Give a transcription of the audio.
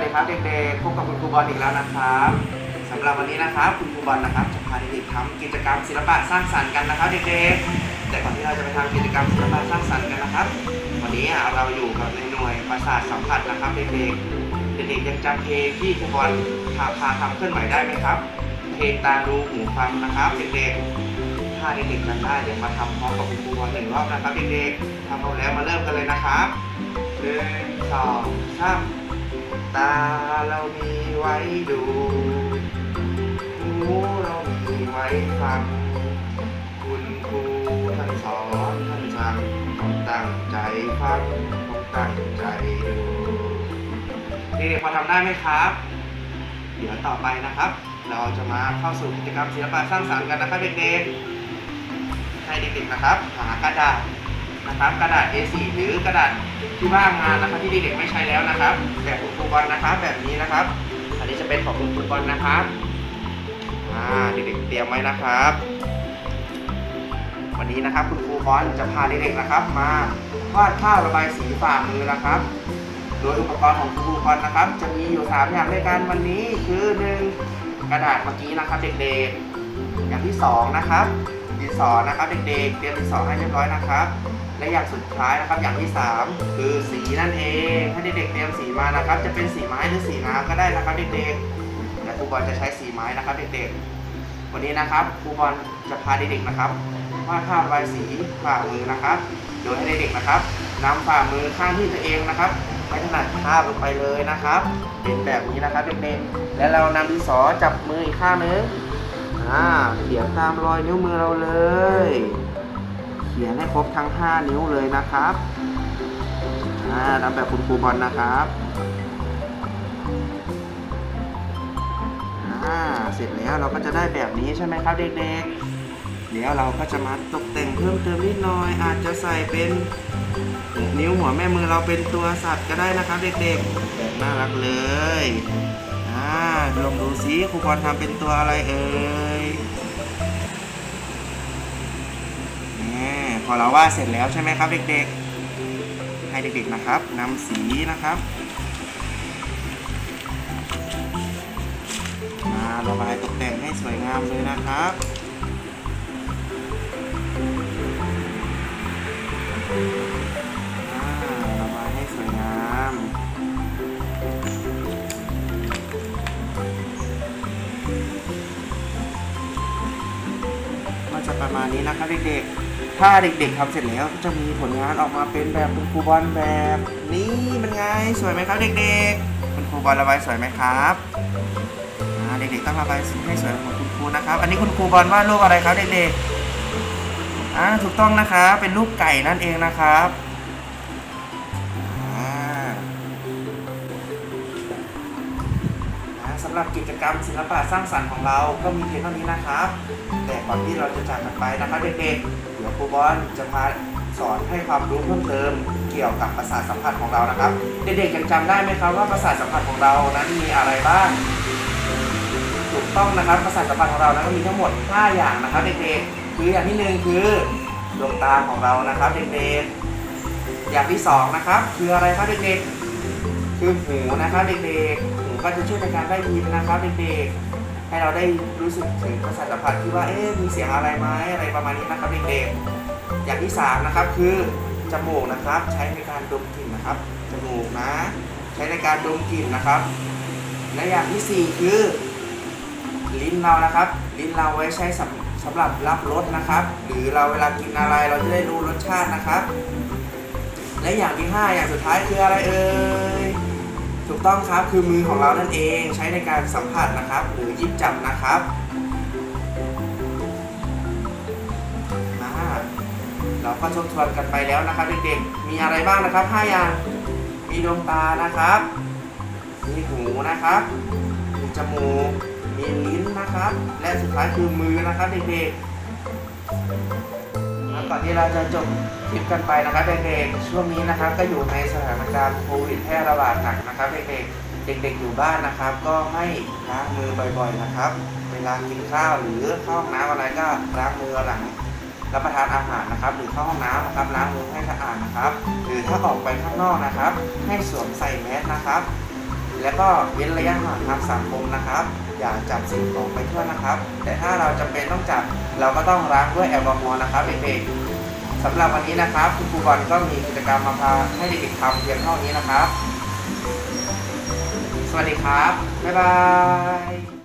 วัสดีครับเด็กๆ พบกับคุณครูบอลอีกแล้วนะครับสำหรับวันนี้นะครับคุณครูบอลนะครับจะพาเด็กๆทำกิจกรรมศิลปะสร้างสรรค์กันนะครับเด็กๆ แต่ก่อนที่เราจะไปทำกิจกรรมศิลปะสร้างสรรค์กันนะครับ วันนี้เราอยู่กับในหน่วยประสาทสัมผัสนะครับเด็กๆ เด็กๆยังจำเพลงที่ครูบอลพาพาทำเคลื่อนไหวได้ไหมครับ เพลงตาดูหูฟังนะครับเด็กๆ ถ้าเด็กๆจำได้เดี๋ยวมาทำพร้อมกับคุณครูบอลหนึ่งรอบนะครับเด็กๆทำพร้อมแล้วมาเริ่มกันเลยนะครับหนึ่งสองสาม ตาเรามีไว้ดูหูเรามีไว้ฟัง คุณครูท่านสอนท่านสั่งต้องตั้งใจฟังต้องตั้งใจดูเด็กๆพอทำได้ไหมครับ เดี๋ยวต่อไปนะครับ เราจะมาเข้าสู่กิจกรรมศิลปะสร้างสรรค์กันนะครับเด็กๆให้เด็กๆนะครับ หากระดาษ นะครับกระดาษ A4 หรือกระดาษที่ว่างงานนะครับที่เด็กๆไม่ใช้แล้วนะครับแบบคุณครูบอลนะครับแบบนี้นะครับ อันนี้จะเป็นของคุณครูบอลนะครับอ่าเด็กๆเตรียมไว้นะครับ วันนี้นะครับคุณครูบอลจะพาเด็กๆนะครับ มาวาดภาพระบายสีฝ่ามือนะครับ โดยอุปกรณ์ของคุณครูบอลนะครับ จะมีอยู่ 3 อย่างด้วยกันวันนี้คือ1กระดาษเมื่อกี้นะครับเด็กๆอย่างที่ 2 นะครับดินสอนะครับเด็กๆเตรียมดินสอให้เรียบร้อยนะครับ และอย่างสุดท้ายนะครับอย่างที่ 3 คือสีนั่นเองให้เด็กๆเตรียมสีมานะครับ จะเป็นสีไม้หรือสีน้ำก็ได้นะครับเด็กๆแต่ครูบอลจะใช้สีไม้นะครับเด็กๆ วันนี้นะครับครูบอลจะพาเด็กๆนะครับวาดภาพระบายสีฝ่ามือนะครับ โดยให้เด็กๆนะครับนำฝ่ามือข้างที่ตัวเองนะครับไม่ถนัดภาพลงไปเลยนะครับ เป็นแบบนี้นะครับเด็กๆและเรานำดินสอจับมืออีกข้างนึงอ่าเขียนตามรอยนิ้วมือเราเลย ขียนให้ครบทั้ง 5 นิ้วเลยนะครับทำแบบคุณครูบอลนะครับเสร็จแล้วเราก็จะได้แบบนี้ใช่ไหมครับเด็กๆ เดี๋ยวเราก็จะมาตกแต่งเพิ่มเติมนิดหน่อย อาจจะใส่เป็นนิ้วหัวแม่มือเราเป็นตัวสัตว์ก็ได้นะครับเด็กๆแบบน่ารักเลยอ่าลองดูซิครูบอลทำเป็นตัวอะไรเอ่ย อเราวาดเสร็จแล้วใช่ไหมครับเด็กๆ ให้เด็กๆนะครับนำสีนะครับมาระบายตกแต่งให้สวยงามเลยนะครับอ่าระบายให้สวยงามก็จะประมาณนี้นะครับเด็กๆ ถ้าเด็กๆทำเสร็จแล้วก็จะมีผลงานออกมาเป็นแบบคุณครูบอลแบบนี้เป็นไงสวยไหมครับเด็กๆคุณครูบอลระบายสวยไหมครับเด็กๆต้องระบายสีให้สวยของคุณครูนะครับ อันนี้คุณครูบอลวาดรูปอะไรครับเด็กๆอ่าถูกต้องนะครับเป็นรูปไก่นั่นเองนะครับำหรับกิจกรรมศิลปะสร้างสรรค์ของเราก็มีเพียงเท่านี้นะครับ แต่ก่อนที่เราจะจากกันไปนะครับเด็กๆเดี๋ยวครูบอลจะพาสอนให้ความรู้เพิ่มเติมเกี่ยวกับประสาทสัมผัสของเรานะครับ เด็กๆยังจำได้ไหมครับว่าประสาทสัมผัสของเรานั้นมีอะไรบ้างถูกต้องนะครับประสาทสัมผัสของเรานั้นมีทั้งหมด 5 อย่างนะครับเด็กๆคืออย่างที่หนึ่งคือดวงตาของเรานะครับเด็กๆอย่างที่สองนะครับ คืออะไรครับเด็กๆคือหูนะครับเด็กๆหู ก็จะช่วยในการได้ยินนะครับเด็กๆให้เราได้รู้สึกถึงประสาทสัมผัสที่ว่าเอ๊ะมีเสียงอะไรไหมอะไรประมาณนี้นะครับเด็กๆอย่างที่สามนะครับคือจมูกนะครับ ใช้ในการดมกลิ่นนะครับจมูกนะ ใช้ในการดมกลิ่นนะครับ และอย่างที่สี่คือ ลิ้นเรานะครับ ลิ้นเราไว้ใช้สำสำหรับรับรสนะครับ หรือเราเวลากินอะไรเราจะได้รู้รสชาตินะครับ และอย่างที่ห้าอย่างสุดท้ายคืออะไรเอ่ย ถูกต้องครับคือมือของเรานั่นเองใช้ในการสัมผัสนะครับ หรือหยิบจับนะครับอ่าเราก็ทบทวนกันไปแล้วนะครับเด็กๆมีอะไรบ้างนะครับห้อย่าง มีดวงตานะครับ มีหูนะครับ มีจมูก มีลิ้นนะครับ และสุดท้ายคือมือนะครับเด็กๆ ก่อนที่เราจะจบคลิปกันไปนะครับเด็กๆช่วงนี้นะครับก็อยู่ในสถานการณ์โควิดแพร่ระบาดหนักนะครับเด็กๆเด็ก ๆ อยู่บ้านนะครับ ก็ให้ล้างมือบ่อยๆนะครับ เวลากินข้าวหรือเข้าห้องน้ำอะไรก็ล้างมือหลังรับประทานอาหารนะครับ หรือเข้าห้องน้ำนะครับล้างมือให้สะอาดนะครับ หรือถ้าออกไปข้างนอกนะครับ ให้สวมใส่แมสนะครับ แล้วก็เว้นระยะห่างทางสังคมนะครับ อย่าจับสิ่งของไปทั่วนะครับ แต่ถ้าเราจำเป็นต้องจับเราก็ต้องล้างด้วยแอลกอฮอล์นะครับเด็กๆสำหรับวันนี้นะครับ คุณครูบอลก็มีกิจกรรมมาพาให้เด็กๆทำเพียงเท่านี้นะครับ สวัสดีครับ บ๊ายบาย